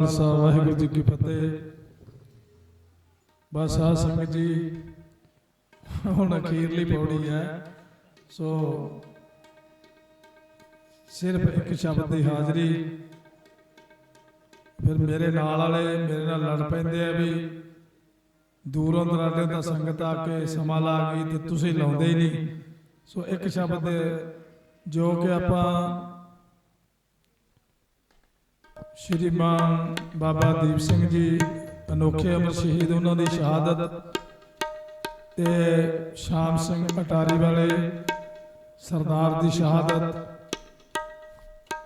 ਖਾਲਸਾ ਵਾਹਿਗੁਰੂ ਜੀ ਕੀ ਫਤਿਹ। ਬਸ ਆ ਸੰਗਤ ਜੀ, ਹੁਣ ਅਖੀਰਲੀ ਪੌੜੀ ਹੈ। ਸੋ ਸਿਰਫ ਇੱਕ ਸ਼ਬਦ ਦੀ ਹਾਜ਼ਰੀ। ਫਿਰ ਮੇਰੇ ਨਾਲ ਵਾਲੇ ਮੇਰੇ ਨਾਲ ਲੜ ਪੈਂਦੇ ਆ ਵੀ ਦੂਰੋਂ ਦਰਾਡੇ ਦਾ ਸੰਗਤ ਆ ਕੇ ਸਮਾਂ ਲਾ ਗਈ ਤੇ ਤੁਸੀਂ ਲਾਉਂਦੇ ਹੀ ਨਹੀਂ। ਸੋ ਇੱਕ ਸ਼ਬਦ ਜੋ ਕਿ ਆਪਾਂ ਸ਼੍ਰੀਮਾਨ ਬਾਬਾ ਦੀਪ ਸਿੰਘ ਜੀ, ਅਨੋਖੇ ਅਮਰ ਸ਼ਹੀਦ ਉਹਨਾਂ ਦੀ ਸ਼ਹਾਦਤ ਤੇ ਸ਼ਾਮ ਸਿੰਘ ਅਟਾਰੀ ਵਾਲੇ ਸਰਦਾਰ ਦੀ ਸ਼ਹਾਦਤ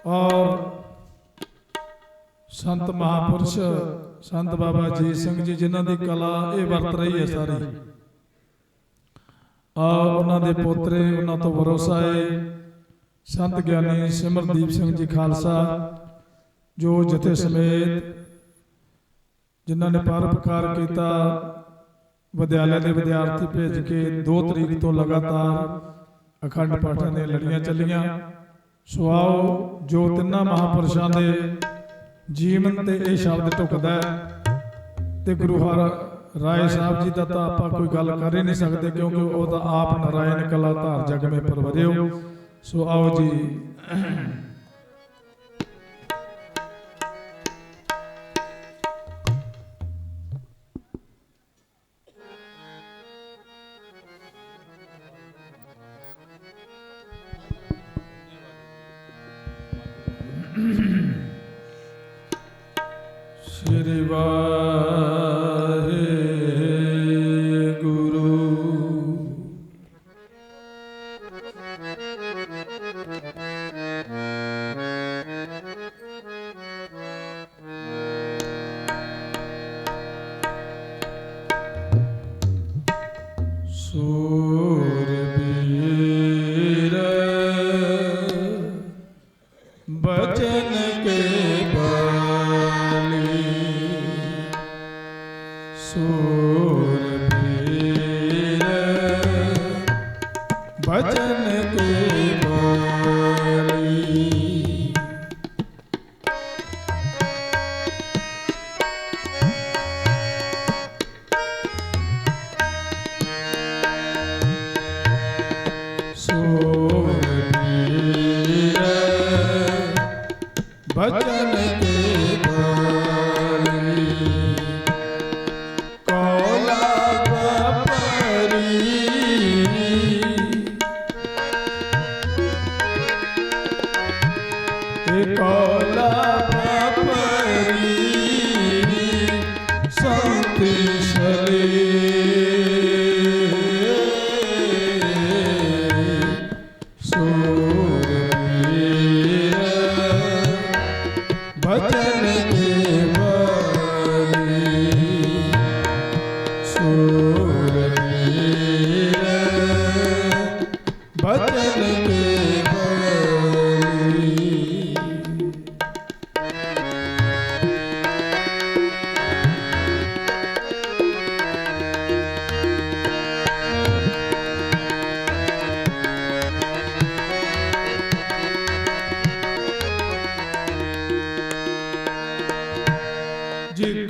ਔਰ ਸੰਤ ਮਹਾਪੁਰਸ਼ ਸੰਤ ਬਾਬਾ ਜੀ ਸਿੰਘ ਜੀ, ਜਿਨ੍ਹਾਂ ਦੀ ਕਲਾ ਇਹ ਵਰਤ ਰਹੀ ਹੈ ਸਾਰੀ। ਆ ਉਹਨਾਂ ਦੇ ਪੋਤਰੇ, ਉਹਨਾਂ ਤੋਂ ਭਰੋਸਾ ਹੈ। ਸੰਤ ਗਿਆਨੀ ਸਿਮਰਦੀਪ ਸਿੰਘ ਜੀ ਖਾਲਸਾ ਜੋ ਜਥੇ ਸਮੇਤ ਜਿਨ੍ਹਾਂ ਨੇ ਪਰਉਪਕਾਰ ਕੀਤਾ ਵਿਦਿਆਲਿਆ ਦੇ ਵਿਦਿਆਰਥੀ ਭੇਜ ਕੇ 2 ਤਰੀਕ ਤੋਂ ਲਗਾਤਾਰ ਅਖੰਡ ਪਾਠਾਂ ਦੀਆਂ ਲੜੀਆਂ ਚੱਲੀਆਂ। ਸੋ ਆਓ ਜੋ ਤਿੰਨਾਂ ਮਹਾਪੁਰਸ਼ਾਂ ਦੇ ਜੀਵਨ ਤੇ ਇਹ ਸ਼ਬਦ ਢੁਕਦਾ ਹੈ ਤੇ ਗੁਰੂ ਹਰ ਰਾਏ ਸਾਹਿਬ ਜੀ ਦਾ ਤਾਂ ਆਪਾਂ ਕੋਈ ਗੱਲ ਕਰ ਹੀ ਨਹੀਂ ਸਕਦੇ ਕਿਉਂਕਿ ਉਹ ਤਾਂ ਆਪ ਨਾਰਾਇਣ ਕਲਾ ਧਾਰ ਜਗ ਮੇ ਪਰਵਰਿਓ। ਸੋ ਆਓ ਜੀ।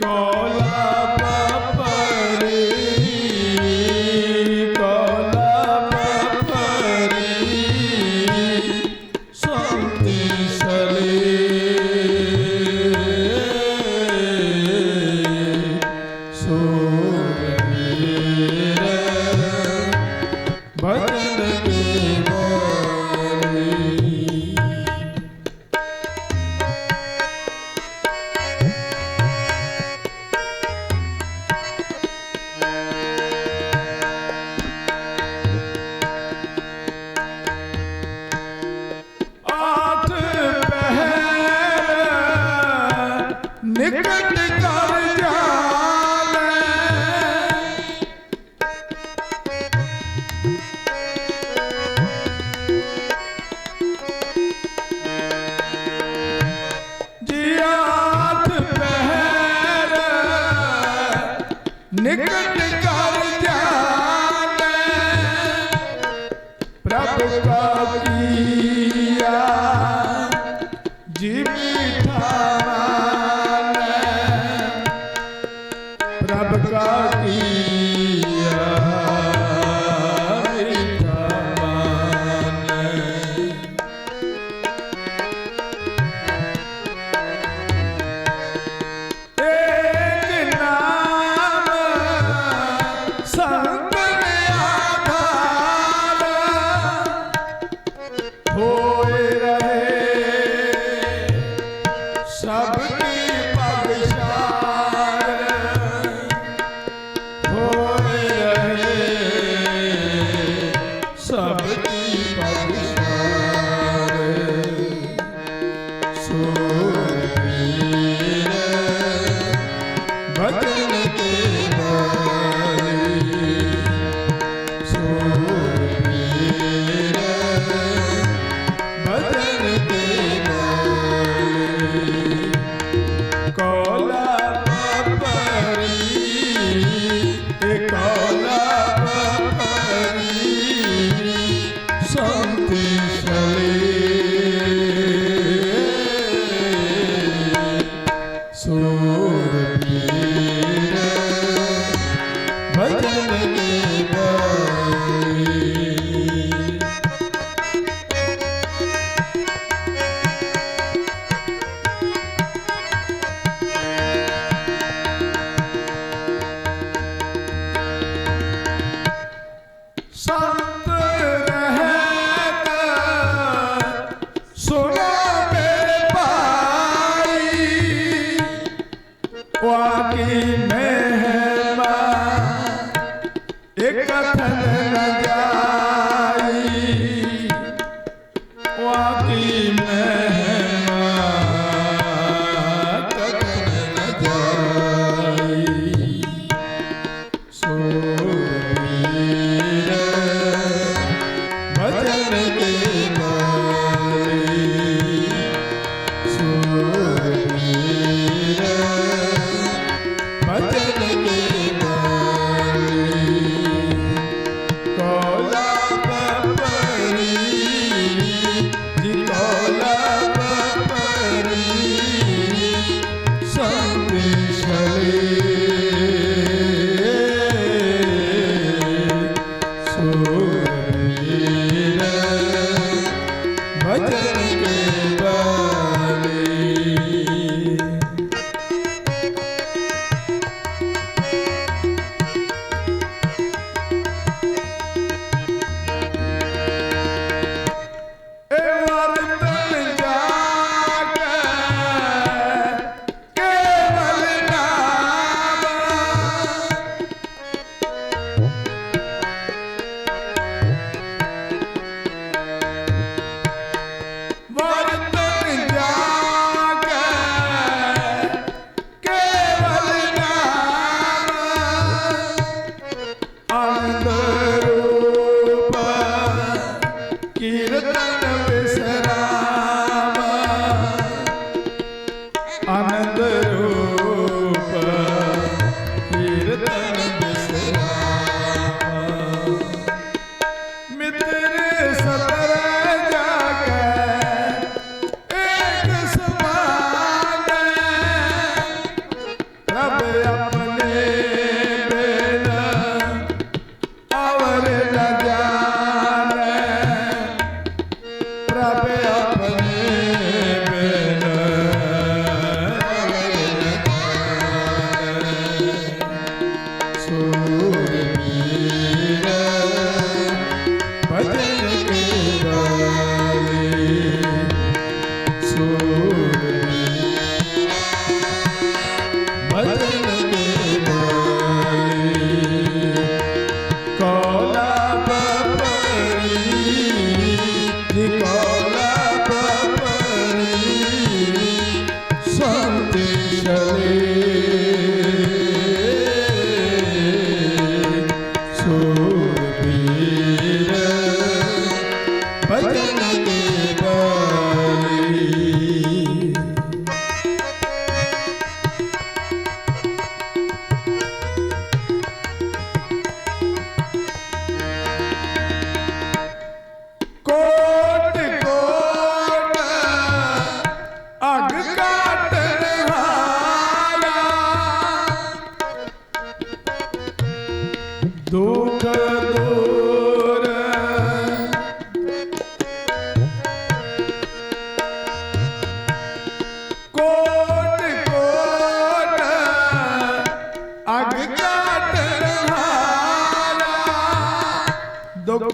ਜੀ nigga.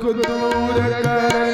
ਦੂਰ ਕਰਨਾ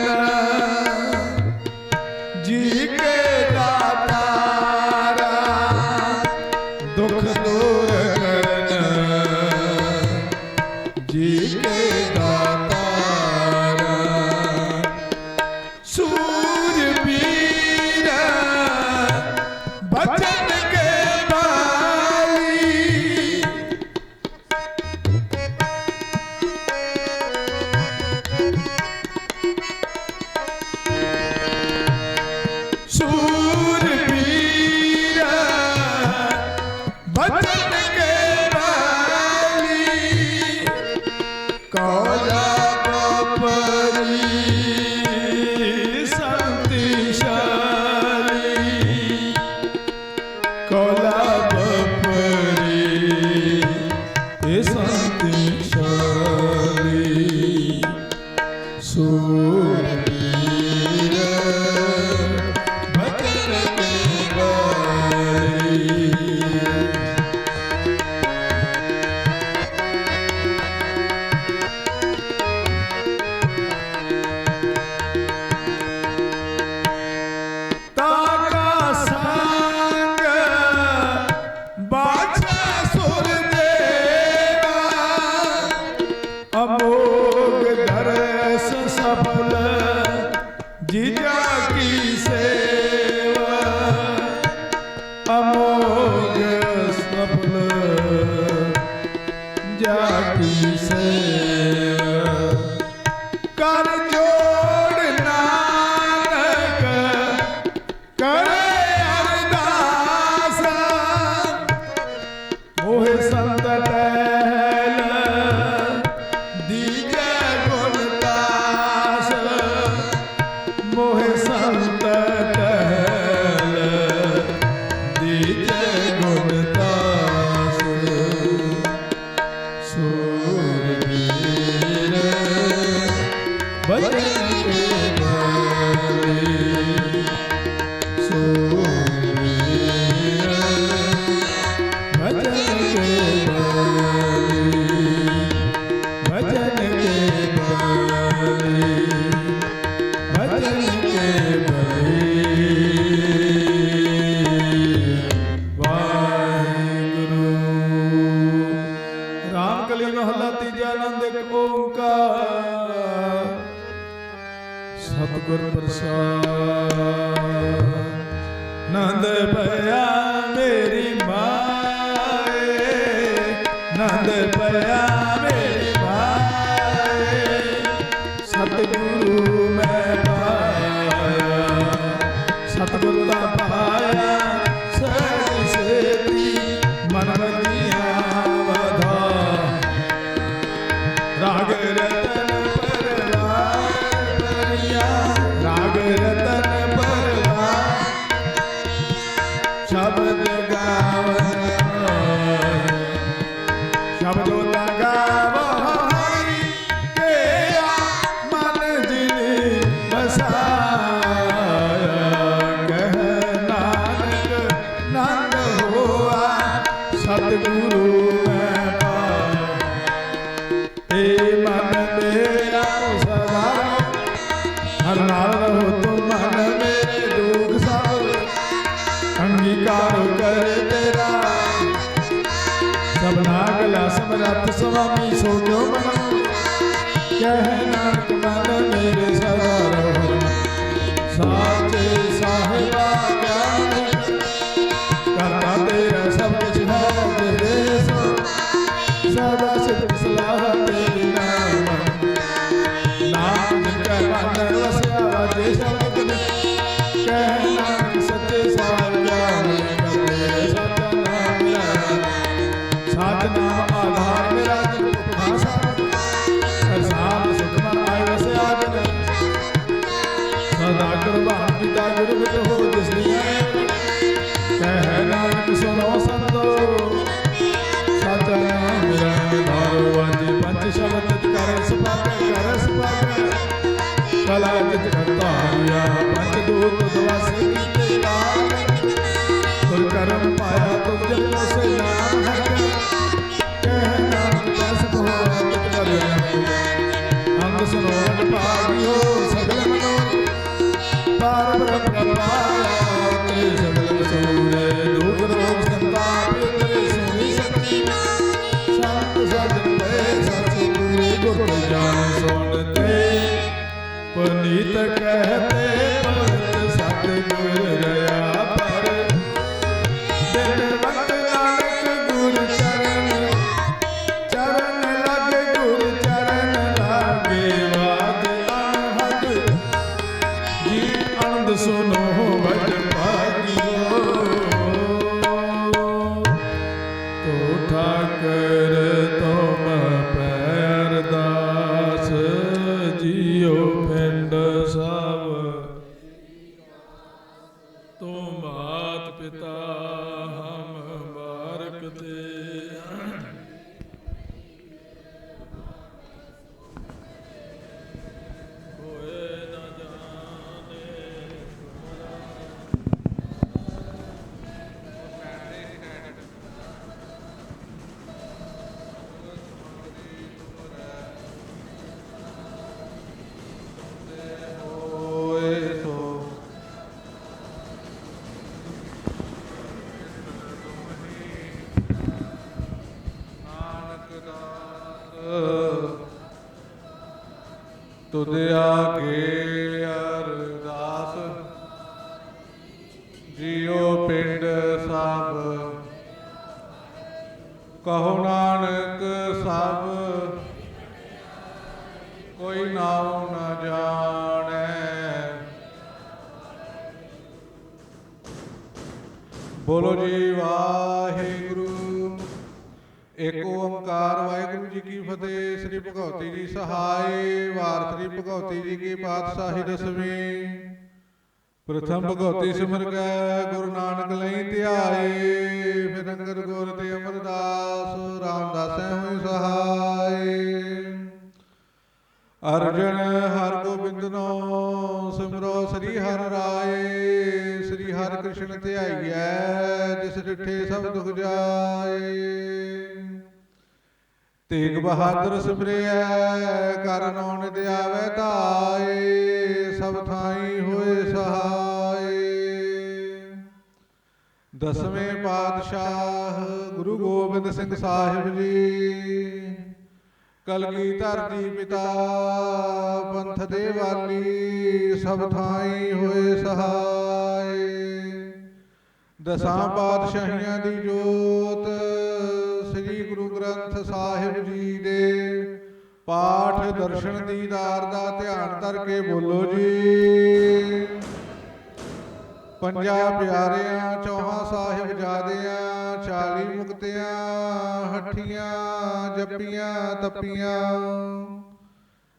say ਗੁਰ ਪ੍ਰਸਾਦ ਨੰਦ ਭਇਆ ਤੁਧ ਆਗੇ। ਪ੍ਰਥਮ ਭਗਉਤੀ ਸਿਮਰ ਕੈ ਗੁਰੂ ਨਾਨਕ ਲਈ ਧਿਆਏ ਫਿਰ ਅੰਗਦ ਗੁਰ ਤੇ ਅਮਰਦਾਸ ਰਾਮਦਾਸ ਹੋਈ ਸਹਾਈ। ਅਰਜਨ ਹਰ ਗੋਬਿੰਦ ਨੋ ਸਿਮਰੋ ਸ੍ਰੀ ਹਰ ਰਾਏ। ਸ੍ਰੀ ਹਰ ਕ੍ਰਿਸ਼ਨ ਧਿਆਈਐ ਜਿਸ ਡਿਠੇ ਸਭ ਦੁਖ ਜਾਏ। ਤੇਗ ਬਹਾਦਰ ਸਿਮਰਿਐ ਕਰਨ ਔਨਿਤ ਆਵੇ ਧਾਏ ਸਭ ਥਾਈ ਹੋਏ ਸਹਾਈ ਦਸਵੇਂ ਪਾਤਸ਼ਾਹ ਗੁਰੂ ਗੋਬਿੰਦ ਸਿੰਘ ਸਾਹਿਬ ਜੀ ਕਲਗੀ ਧਰਤੀ ਪਿਤਾ ਪੰਥ ਦੇ ਵਾਲੀ ਸਭ ਥਾਈ ਹੋਏ ਸਹਾਈ ਦਸਾਂ ਪਾਤਸ਼ਾਹੀਆਂ ਦੀ ਜੋਤ ਸ੍ਰੀ ਗੁਰੂ ਗ੍ਰੰਥ ਸਾਹਿਬ ਜੀ ਦੇ ਪਾਠ ਦਰਸ਼ਨ ਦੀਦਾਰ ਦਾ ਧਿਆਨ ਧਰ ਬੋਲੋ ਜੀ। ਪੰਜਾਂ ਪਿਆਰਿਆਂ, ਚੌਹਾਂ ਸਾਹਿਬਜ਼ਾਦਿਆਂ, ਚਾਲੀ ਮੁਕਤਿਆਂ, ਹੱਠੀਆਂ, ਜੱਪੀਆਂ, ਤੱਪੀਆਂ,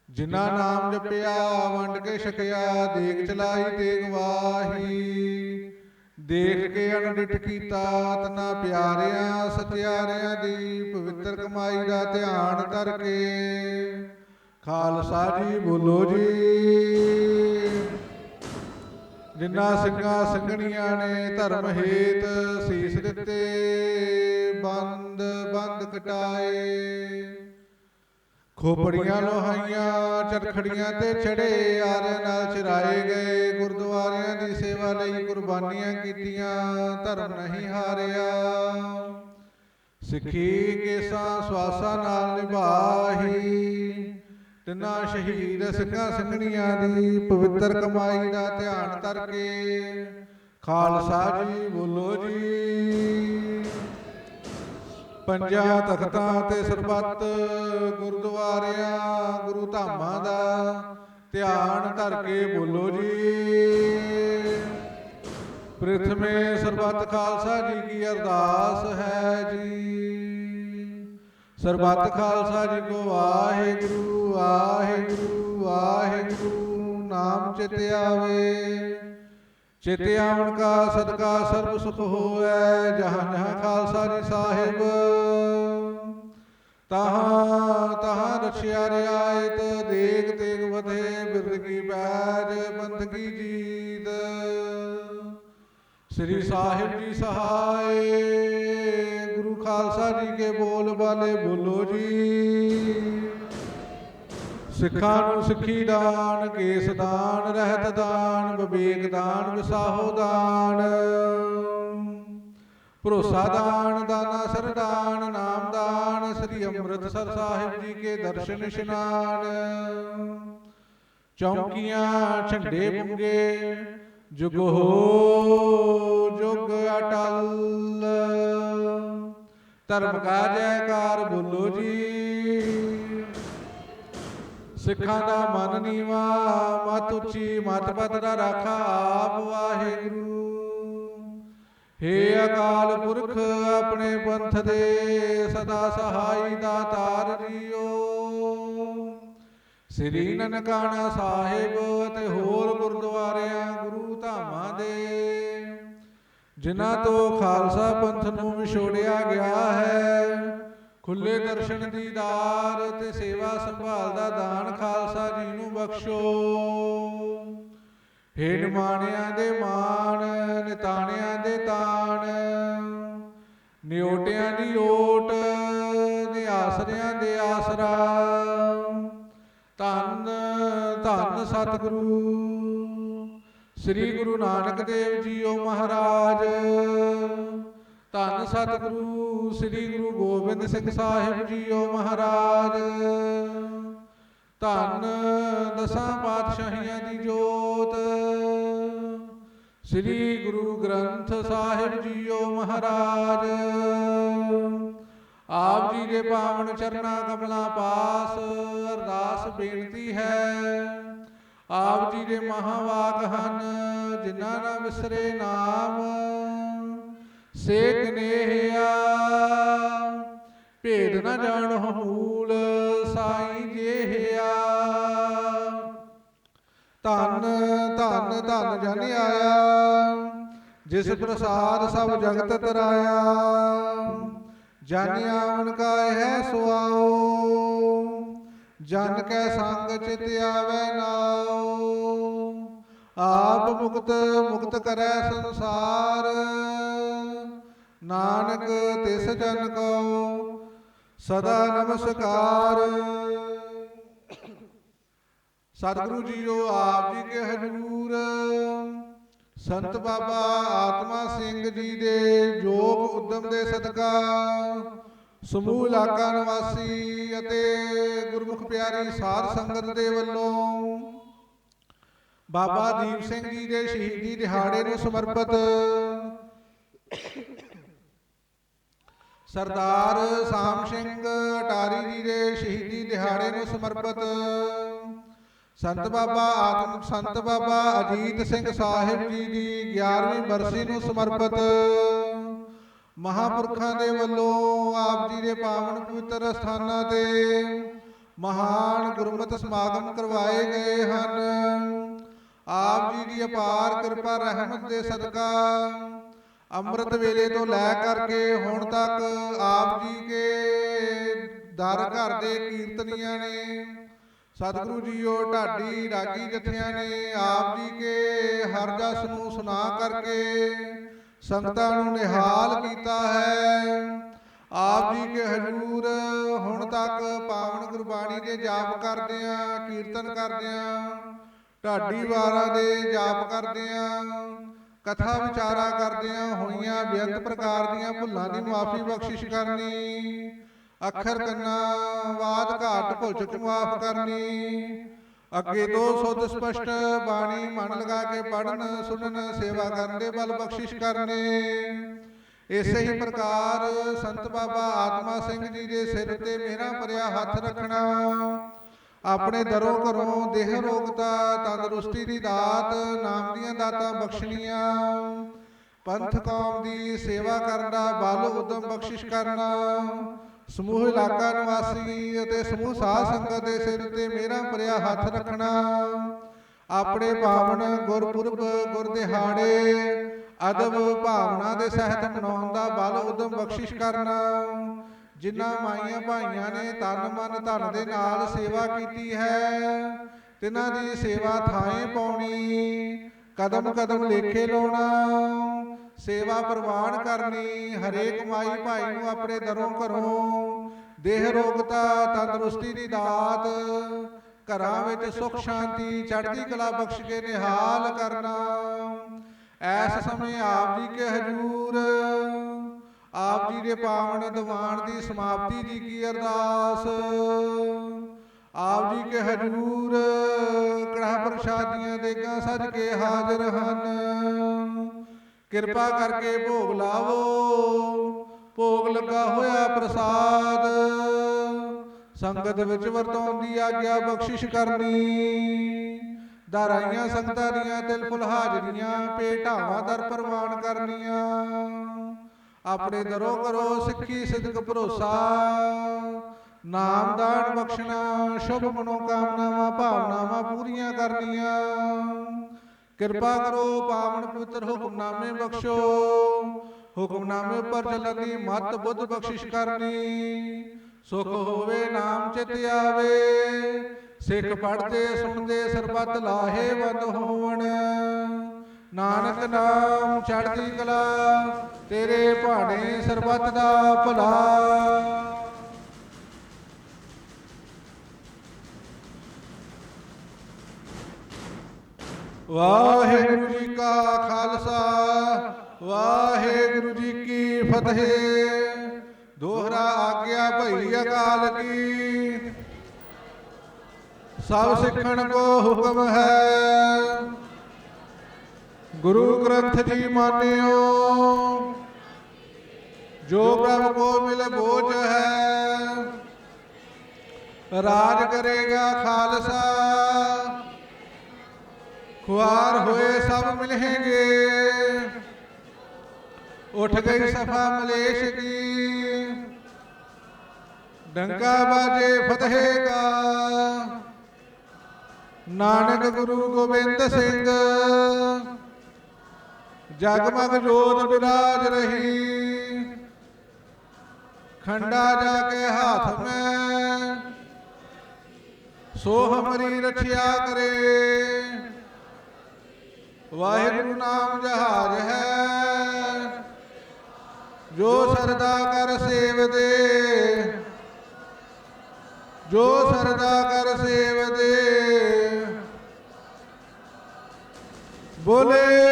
ਜਿਨ੍ਹਾਂ ਨਾਮ ਜਪਿਆ, ਵੰਡ ਕੇ ਛਕਿਆ ਦੇਖ ਚਲਾਈ ਦੇਖ ਵਾਹੀ। ਦੇਖ ਕੇ ਅਨਡਿਠ ਕੀਤਾ ਤਨਾ ਪਿਆਰਿਆਂ ਸਤਿਆਰਿਆਂ ਦੀ ਪਵਿੱਤਰ ਕਮਾਈ ਦਾ ਧਿਆਨ ਕਰਕੇ ਖਾਲਸਾ ਜੀ ਬੋਲੋ ਜੀ। ਜਿੰਨਾ ਸਿੰਘਾਂ ਸਿੰਘਣੀਆਂ ਨੇ ਧਰਮ ਹੇਤ ਸੀਸ ਦਿੱਤੇ, ਬੰਦ ਬੰਦ ਕਟਾਏ। ਖੋਪੜੀਆਂ ਲੋਹਾਈਆਂ ਚਰਖੜੀਆਂ ਤੇ ਚੜੇ ਆਰਿਆਂ ਨਾਲ ਚਰਾਏ ਗਏ ਗੁਰਦੁਆਰਿਆਂ ਦੀ ਸੇਵਾ ਲਈ ਕੁਰਬਾਨੀਆਂ ਕੀਤੀਆਂ ਧਰਮ ਨਹੀਂ ਹਾਰਿਆ। ਸਿੱਖੀ ਕੇਸਾਂ ਸਵਾਸਾਂ ਨਾਲ ਨਿਭਾਹੀ ਤਿੰਨਾਂ ਸ਼ਹੀਦ ਸਿੰਘਾਂ ਸਿੰਘਣੀਆਂ ਦੀ ਪਵਿੱਤਰ ਕਮਾਈ ਦਾ ਧਿਆਨ ਧਰ ਕੇ ਖਾਲਸਾ ਜੀ ਬੋਲੋ ਜੀ। ਪੰਜਾਂ ਤਖਤਾਂ ਤੇ ਸਰਬੱਤ ਗੁਰਦੁਆਰਿਆਂ, ਗੁਰੂ ਧਾਮਾਂ ਦਾ ਧਿਆਨ ਧਰ ਕੇ ਬੋਲੋ ਜੀ। ਪ੍ਰਥਮੇ ਸਰਬੱਤ ਖਾਲਸਾ ਜੀ ਕੀ ਅਰਦਾਸ ਹੈ ਜੀ। ਸਰਬੱਤ ਖਾਲਸਾ ਜੀ ਕੋ ਵਾਹਿਗੁਰੂ ਵਾਹਿਗੁਰੂ ਵਾਹਿਗੁਰੂ, ਨਾਮ ਚਿਤ ਆਵੇ। ਚਿਤ ਆਵਣ ਕਾ ਸਦਕਾ ਸਰਬ ਸੁਖ ਹੋਐ ਜਹਾਂ ਜਹਾਂ ਖਾਲਸਾ ਜੀ ਸਾਹਿਬ। ਤਹਾਂ ਤਹਾਂ ਰਛਿਆ ਰਿਆਇਤ ਦੇਖ ਦੇਖ ਵਧੇ ਬਿਰਦ ਕੀ ਬੈਜ ਪੰਥ ਕੀ ਜੀਤ। ਸ੍ਰੀ ਸਾਹਿਬ ਜੀ ਸਹਾਏ, ਗੁਰੂ ਖਾਲਸਾ ਜੀ ਕੇ ਬੋਲ ਬਾਲੇ ਬੋਲੋ ਜੀ। ਸਿੱਖਾਂ ਨੂੰ ਸਿੱਖੀ ਦਾਨ, ਕੇਸ ਦਾਨ, ਰਹਿਤ ਦਾਨ, ਵਿਵੇਕ ਦਾਨ, ਵਿਸਾਹੋ ਦਾਨ। ਭਰੋਸਾ ਦਾਨ ਦਾਨਾ ਸਰਦਾਨ ਨਾਮ ਦਾਨ, ਸ੍ਰੀ ਅੰਮ੍ਰਿਤਸਰ ਸਾਹਿਬ ਜੀ ਕੇ ਦਰਸ਼ਨ ਇਸ਼ਨਾਨ। ਚੌਂਕੀਆਂ, ਝੰਡੇ ਪੁੰਗੇ ਜੁਗ ਹੋ, ਜੁਗ ਅਟਲ। ਧਰਮ ਕਾ ਜੈਕਾਰ ਬੋਲੋ ਜੀ। ਸਿੱਖਾਂ ਦਾ ਮਨ ਨੀਵਾ, ਮਤ ਉੱਚੀ, ਮਤ ਪਤ ਦਾ ਰਾਖਾ ਆਪ ਵਾਹਿਗੁਰੂ। ਹੇ ਅਕਾਲ ਪੁਰਖ, ਆਪਣੇ ਪੰਥ ਦੇ ਸਦਾ ਸਹਾਈ ਦਾਤਾਰ ਜੀਓ ਸ੍ਰੀ ਨਨਕਾਣਾ ਸਾਹਿਬ ਅਤੇ ਹੋਰ ਗੁਰਦੁਆਰਿਆਂ, ਗੁਰੂ ਧਾਮਾਂ ਦੇ, ਜਿਨ੍ਹਾਂ ਤੋਂ ਖਾਲਸਾ ਪੰਥ ਨੂੰ ਵਿਛੋੜਿਆ ਗਿਆ ਹੈ ਖੁੱਲੇ ਦਰਸ਼ਨ ਦੀ ਦਾਰ ਤੇ ਸੇਵਾ ਸੰਭਾਲ ਦਾ ਦਾਨ ਖਾਲਸਾ ਜੀ ਨੂੰ ਬਖਸ਼ੋ। ਹੇ ਨਿਮਾਣਿਆਂ ਦੇ ਮਾਣ, ਨਿਤਾਣਿਆਂ ਦੇ ਤਾਣ ਨਿਓਟਿਆਂ ਦੀ ਓਟ ਨਿਆਸਰਿਆਂ ਦੇ ਆਸਰਾ। ਧੰਨ ਧੰਨ ਸਤਿਗੁਰੂ, ਸ੍ਰੀ ਗੁਰੂ ਨਾਨਕ ਦੇਵ ਜੀਓ ਮਹਾਰਾਜ। ਧੰਨ ਸਤਿਗੁਰੂ ਸ੍ਰੀ ਗੁਰੂ ਗੋਬਿੰਦ ਸਿੰਘ ਸਾਹਿਬ ਜੀਓ ਮਹਾਰਾਜ। ਧੰਨ ਦਸਾਂ ਪਾਤਸ਼ਾਹੀਆਂ ਦੀ ਜੋਤ। ਸ੍ਰੀ ਗੁਰੂ ਗ੍ਰੰਥ ਸਾਹਿਬ ਜੀਓ ਮਹਾਰਾਜ। ਆਪ ਜੀ ਦੇ ਪਾਵਨ ਚਰਨਾ ਕਮਲਾਂ ਪਾਸ ਅਰਦਾਸ ਬੇਨਤੀ ਹੈ। ਆਪ ਜੀ ਦੇ ਮਹਾਵਾਕ ਹਨ ਜਿਨ੍ਹਾਂ ਨਾ ਵਿਸਰੇ ਨਾਮ। ਸੇਕ ਨੇਹਿਆ ਭੇਦ ਨ ਜਾਣੋ ਮੂਲ ਸਾਈ ਜੇਹਿਆ ਧੰਨ ਧੰਨ ਧੰਨ ਜਨ ਆਇਆ। ਜਿਸ ਪ੍ਰਸਾਦ ਸਭ ਜਗਤ ਤਰਾਇਆ। ਜਨ ਆਵਣ ਕਾ ਹੈ ਸੁਆਓ ਜਨ ਕੈ ਸੰਗ ਚਿਤ ਆਵੈ ਨਾਉ। ਆਪ ਮੁਕਤ ਮੁਕਤ ਕਰੈ ਸੰਸਾਰ। ਨਾਨਕ ਤਿਸ ਜਨ ਕੋ। ਸਦਾ ਨਮਸਕਾਰ। ਸਤਿਗੁਰੂ ਜੀਓ ਆਪ ਜੀ ਕੇ ਹਜੂਰ, ਸੰਤ ਬਾਬਾ ਆਤਮਾ ਸਿੰਘ ਜੀ ਦੇ ਜੋਗ ਉਦਮ ਦੇ ਸਦਕਾ, ਸਮੂਹ ਇਲਾਕਾ ਨਿਵਾਸੀ ਅਤੇ ਗੁਰਮੁਖ ਪਿਆਰੀ ਸਾਧ ਸੰਗਤ ਦੇ ਵੱਲੋਂ ਬਾਬਾ ਦੀਪ ਸਿੰਘ ਜੀ ਦੇ ਸ਼ਹੀਦੀ ਦਿਹਾੜੇ ਨੂੰ ਸਮਰਪਿਤ ਸਰਦਾਰ ਸਾਮ ਸਿੰਘ ਅਟਾਰੀ ਜੀ ਦੇ ਸ਼ਹੀਦੀ ਦਿਹਾੜੇ ਨੂੰ ਸਮਰਪਿਤ। ਸੰਤ ਬਾਬਾ ਆਤਮ, ਸੰਤ ਬਾਬਾ ਅਜੀਤ ਸਿੰਘ ਸਾਹਿਬ ਜੀ ਦੀ 11ਵੀਂ ਬਰਸੀ ਨੂੰ ਸਮਰਪਿਤ। ਮਹਾਪੁਰਖਾਂ ਦੇ ਵੱਲੋਂ ਆਪ ਜੀ ਦੇ ਪਾਵਨ ਪਵਿੱਤਰ ਸਥਾਨਾਂ ਤੇ ਮਹਾਨ ਗੁਰਮਤਿ ਸਮਾਗਮ ਕਰਵਾਏ ਗਏ ਹਨ। ਆਪ ਜੀ ਦੀ ਅਪਾਰ ਕਿਰਪਾ, ਰਹਿਮਤ ਦੇ ਸਦਕਾ ਅੰਮ੍ਰਿਤ ਵੇਲੇ ਤੋਂ ਲੈ ਕਰਕੇ ਹੁਣ ਤੱਕ ਆਪ ਜੀ ਕੇ ਦਰ ਘਰ ਦੇ ਕੀਰਤਨੀਆਂ ਨੇ, ਸਤਿਗੁਰੂ ਜੀਓ ਢਾਡੀ ਰਾਗੀ ਜਥਿਆਂ ਨੇ ਆਪ ਜੀ ਕੇ ਹਰ ਜਸ ਨੂੰ ਸੁਣਾ ਕਰਕੇ ਸੰਗਤਾਂ ਨੂੰ ਨਿਹਾਲ ਕੀਤਾ ਹੈ। ਆਪ ਜੀ ਕੇ ਹਜੂਰ ਹੁਣ ਤੱਕ ਪਾਵਨ ਗੁਰਬਾਣੀ ਦੇ ਜਾਪ ਕਰਦਿਆਂ, ਕੀਰਤਨ ਕਰਦਿਆਂ, ਢਾਡੀ ਵਾਰਾਂ ਦੇ ਜਾਪ ਕਰਦਿਆਂ ਕਥਾ ਵਿਚਾਰਾ ਕਰਦਿਆਂ ਹੋਈਆਂ ਵਿਅੰਤ ਪ੍ਰਕਾਰ ਦੀਆਂ ਭੁੱਲਾਂ ਦੀ ਮਾਫੀ ਬਖਸ਼ਿਸ਼ ਕਰਨੀ। ਅੱਖਰ ਕੰਨਾ ਬਾਦ ਘਾਟ ਭੁੱਲ ਚੁੱਕ ਮਾਫ ਕਰਨੀ। ਅੱਗੇ ਤੋਂ ਸੁਧ ਸਪਸ਼ਟ ਬਾਣੀ ਮਨ ਲਗਾ ਕੇ ਪੜਨ ਸੁਣਨ, ਸੇਵਾ ਕਰਨ ਦੇ ਬਲ ਬਖਸ਼ਿਸ਼ ਕਰਨੇ। ਇਸੇ ਹੀ ਪ੍ਰਕਾਰ ਸੰਤ ਬਾਬਾ ਆਤਮਾ ਸਿੰਘ ਜੀ ਦੇ ਸਿਰ ਤੇ ਮੇਰਾ ਭਰਿਆ ਹੱਥ ਰੱਖਣਾ। ਆਪਣੇ ਦਰੋਂ ਘਰੋਂ ਦੇਹ ਰੋਗਤਾ ਤੰਦਰੁਸਤੀ ਦੀ ਦਾਤ ਨਾਮ ਦੀਆਂ ਦਾਤਾਂ ਬਖਸ਼ਣੀਆਂ। ਪੰਥ ਕੌਮ ਦੀ ਸੇਵਾ ਕਰਨ ਦਾ ਬਲ ਉਦਮ ਬਖਸ਼ਿਸ਼ ਕਰਨਾ। ਸਮੂਹ ਇਲਾਕਾ ਨਿਵਾਸੀ ਅਤੇ ਸਮੂਹ ਸਾਧ ਸੰਗਤ ਦੇ ਸਿਰ ਤੇ ਮੇਰਾ ਭਰਿਆ ਹੱਥ ਰੱਖਣਾ। ਆਪਣੇ ਪਾਵਨ ਗੁਰਪੁਰਬ ਗੁਰ ਦਿਹਾੜੇ ਅਦਬ ਭਾਵਨਾ ਦੇ ਸਹਿਤ ਮਨਾਉਣ ਦਾ ਬਲ ਉਦਮ ਬਖਸ਼ਿਸ਼ ਕਰਨਾ। ਜਿਨ੍ਹਾਂ ਮਾਈਆਂ ਭਾਈਆਂ ਨੇ ਤਨ ਮਨ ਧਨ ਦੇ ਨਾਲ ਸੇਵਾ ਕੀਤੀ ਹੈ। ਤਿਨਾਂ ਦੀ ਸੇਵਾ ਥਾਏ ਪਾਉਣੀ। ਕਦਮ ਕਦਮ ਲੇਖੇ ਲਾਉਣਾ। ਸੇਵਾ ਪ੍ਰਵਾਨ ਕਰਨੀ। ਹਰੇਕ ਮਾਈ ਭਾਈ ਨੂੰ ਆਪਣੇ ਦਰੋਂ ਘਰੋਂ ਦੇਹ ਰੋਗਤਾ ਤੰਦਰੁਸਤੀ ਦੀ ਦਾਤ। ਘਰਾਂ ਵਿੱਚ ਸੁਖ ਸ਼ਾਂਤੀ ਚੜ੍ਹਦੀ ਕਲਾ ਬਖਸ਼ ਕੇ ਨਿਹਾਲ ਕਰਨਾ। ਐਸ ਸਮੇਂ ਆਪ ਜੀ ਕੇ ਹਜੂਰ। ਆਪ ਜੀ ਦੇ ਪਾਵਨ ਦੀਵਾਨ ਦੀ ਸਮਾਪਤੀ ਜੀ ਕੀ ਅਰਦਾਸ। ਆਪ ਜੀ ਕੇ ਹਜੂਰ ਕੜਾ ਪ੍ਰਸ਼ਾਦੀਆਂ ਦੇਗਾ ਸਜ ਕੇ ਹਾਜ਼ਰ ਹਨ। ਕਿਰਪਾ ਕਰਕੇ ਭੋਗ ਲਾਵੋ। ਭੋਗ ਲੱਗਾ ਹੋਇਆ ਪ੍ਰਸਾਦ। ਸੰਗਤ ਵਿੱਚ ਵਰਤਾਉਣ ਦੀ ਆਗਿਆ ਬਖਸ਼ਿਸ਼ ਕਰਨੀ। ਦਰਾਈਆਂ ਸੰਗਤਾਂ ਦੀਆਂ ਦਿਲ ਫੁਲ ਹਾਜ਼ਰੀਆਂ ਭੇਟਾਵਾਂ ਦਰ ਪ੍ਰਵਾਨ ਕਰਨੀਆਂ। ਆਪਣੇ ਦਰੋਂ ਕਰੋ ਸਿੱਖੀ ਸਿਦਕ ਭਰੋਸਾ। ਨਾਮਦਾਨ ਬਖਸ਼ਣਾ ਸ਼ੁਭ ਮਨੋਕਾਮਨਾਵਾਂ ਭਾਵਨਾਵਾਂ ਪੂਰੀਆਂ ਕਰਨੀਆਂ। ਕਿਰਪਾ ਕਰੋ ਪਾਵਨ ਪਵਿੱਤਰ ਹੁਕਮਨਾਮੇ ਬਖਸ਼ੋ। ਹੁਕਮਨਾਮੇ ਉੱਪਰ ਚੱਲਣ ਦੀ ਮਤ ਬੁੱਧ ਬਖਸ਼ਿਸ਼ ਕਰਨੀ। ਸੁਖ ਹੋਵੇ ਨਾਮ ਚਿਤ ਆਵੇ। ਸਿੱਖ ਪੜਦੇ ਸੁਣਦੇ ਸਰਬੱਤ ਲਾਹੇ ਬੰਦ ਹੋਵਣ ਨਾਨਕ ਨਾਮ ਚੜ੍ਹਦੀ ਕਲਾ। ਤੇਰੇ ਭਾਣੇ ਸਰਬੱਤ ਦਾ ਭਲਾ। ਵਾਹਿਗੁਰੂ ਜੀ ਕਾ ਖਾਲਸਾ, ਵਾਹਿਗੁਰੂ ਜੀ ਕੀ ਫਤਿਹ। ਦੋਹਰਾ ਆਗਿਆ ਭਈ ਅਕਾਲ ਕੀ। ਸਭ ਸਿੱਖਣ ਕੋ ਹੁਕਮ ਹੈ। ਗੁਰੂ ਗ੍ਰੰਥ ਜੀ ਮਾਨਿਓ, ਜੋ ਪ੍ਰਭ ਕੋ ਮਿਲ ਬੋਝ ਹੈ, ਰਾਜ ਕਰੇਗਾ ਖਾਲਸਾ। ਖੁਆਰ ਹੋਏ ਸਭ ਮਿਲਹਿਗੇ ਉਠ ਗਈ ਸਫਾ ਮਲੇਸ਼ ਕੀ। ਡੰਕਾ ਬਾਜੇ ਫਤਿਹ ਕਾ। ਨਾਨਕ ਗੁਰੂ ਗੋਬਿੰਦ ਸਿੰਘ ਜਗਮਗ ਜੋਤ ਬਿਰਾਜ ਰਹੀ। ਖੰਡਾ ਜਾ ਕੇ ਹਾਥ ਮੈਂ। ਸੋ ਹਮਰੀ ਰਖਿਆ ਕਰੇ। ਵਾਹਿਗੁਰੂ ਨਾਮ ਜਹਾਜ ਹੈ। ਜੋ ਸਰਦਾ ਕਰ ਸੇਵਦੇ। ਜੋ ਸਰਦਾ ਕਰ ਸੇਵਦੇ। ਬੋਲੇ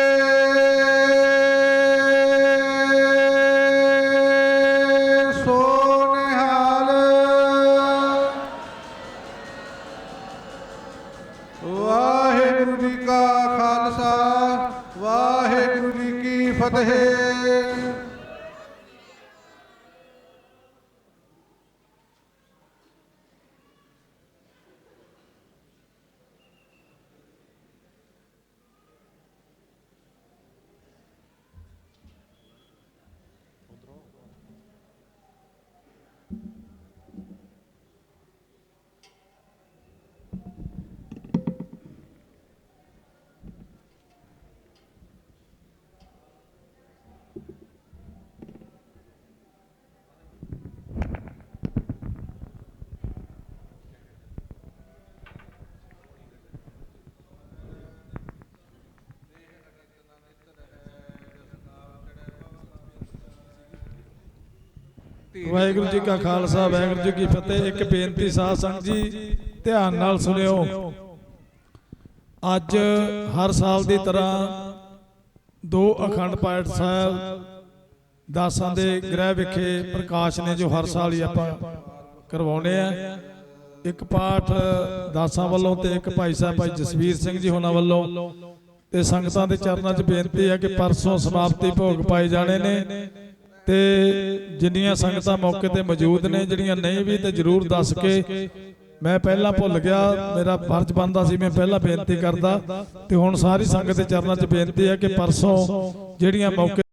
ਵਾਹਿਗੁਰੂ ਜੀ ਕਾ ਖਾਲਸਾ, ਵਾਹਿਗੁਰੂ ਜੀ ਕੀ ਫਤਿਹ। ਇੱਕ ਬੇਨਤੀ ਸਾਧ ਸੰਗਤ ਜੀ, ਧਿਆਨ ਨਾਲ ਸੁਣਿਓ। ਅੱਜ ਹਰ ਸਾਲ ਦੀ ਤਰ੍ਹਾਂ ਦੋ ਅਖੰਡ ਪਾਠ ਸਾਹਿਬ ਦਾਸਾਂ ਦੇ ਗ੍ਰਹਿ ਵਿਖੇ ਪ੍ਰਕਾਸ਼ ਨੇ ਜੋ ਹਰ ਸਾਲ ਹੀ ਆਪਾਂ ਕਰਵਾਉਨੇ ਆ। ਇੱਕ ਪਾਠ ਦਾਸਾਂ ਵੱਲੋਂ ਤੇ ਇੱਕ ਭਾਈ ਸਾਹਿਬ, ਭਾਈ ਜਸਵੀਰ ਸਿੰਘ ਜੀ ਹੋਣਾ ਵੱਲੋਂ। ਤੇ ਸੰਗਤਾਂ ਦੇ ਚਰਨਾਂ 'ਚ ਬੇਨਤੀ ਹੈ ਕਿ ਪਰਸੋਂ ਸਮਾਪਤੀ ਭੋਗ ਪਾਏ ਜਾਣੇ ਨੇ। ਤੇ ਜਿੰਨੀਆਂ ਸੰਗਤਾਂ ਮੌਕੇ ਤੇ ਮੌਜੂਦ ਨੇ, ਜਿਹੜੀਆਂ ਨਹੀਂ ਵੀ ਤੇ ਜਰੂਰ ਦੱਸ ਕੇ ਮੈਂ ਪਹਿਲਾਂ ਭੁੱਲ ਗਿਆ, ਮੇਰਾ ਫਰਜ਼ ਬਣਦਾ ਸੀ, ਮੈਂ ਪਹਿਲਾਂ ਬੇਨਤੀ ਕਰਦਾ ਤੇ ਹੁਣ ਸਾਰੀ ਸੰਗਤ ਦੇ ਚਰਨਾਂ 'ਚ ਬੇਨਤੀ ਹੈ ਕਿ ਪਰਸੋਂ ਜਿਹੜੀਆਂ ਮੌਕੇ